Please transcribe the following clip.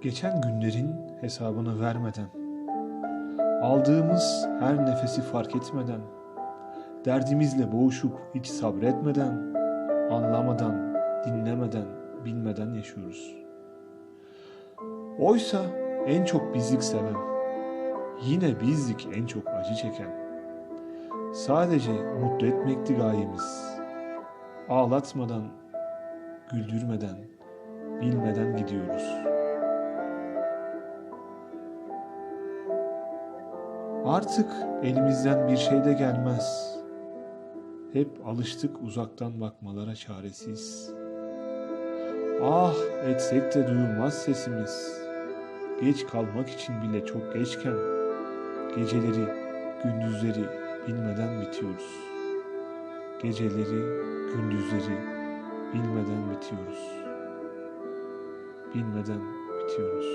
Geçen günlerin hesabını vermeden, aldığımız her nefesi fark etmeden, derdimizle boğuşup hiç sabretmeden, anlamadan, dinlemeden, bilmeden yaşıyoruz. Oysa en çok bizlik seven, yine bizlik en çok acı çeken, sadece mutlu etmekti gayemiz. Ağlatmadan, güldürmeden, bilmeden gidiyoruz. Artık elimizden bir şey de gelmez. Hep alıştık uzaktan bakmalara çaresiz. Ah etsek de duyulmaz sesimiz. Geç kalmak için bile çok geçken geceleri, gündüzleri bilmeden bitiyoruz. Geceleri, gündüzleri bilmeden bitiyoruz. Bilmeden bitiyoruz.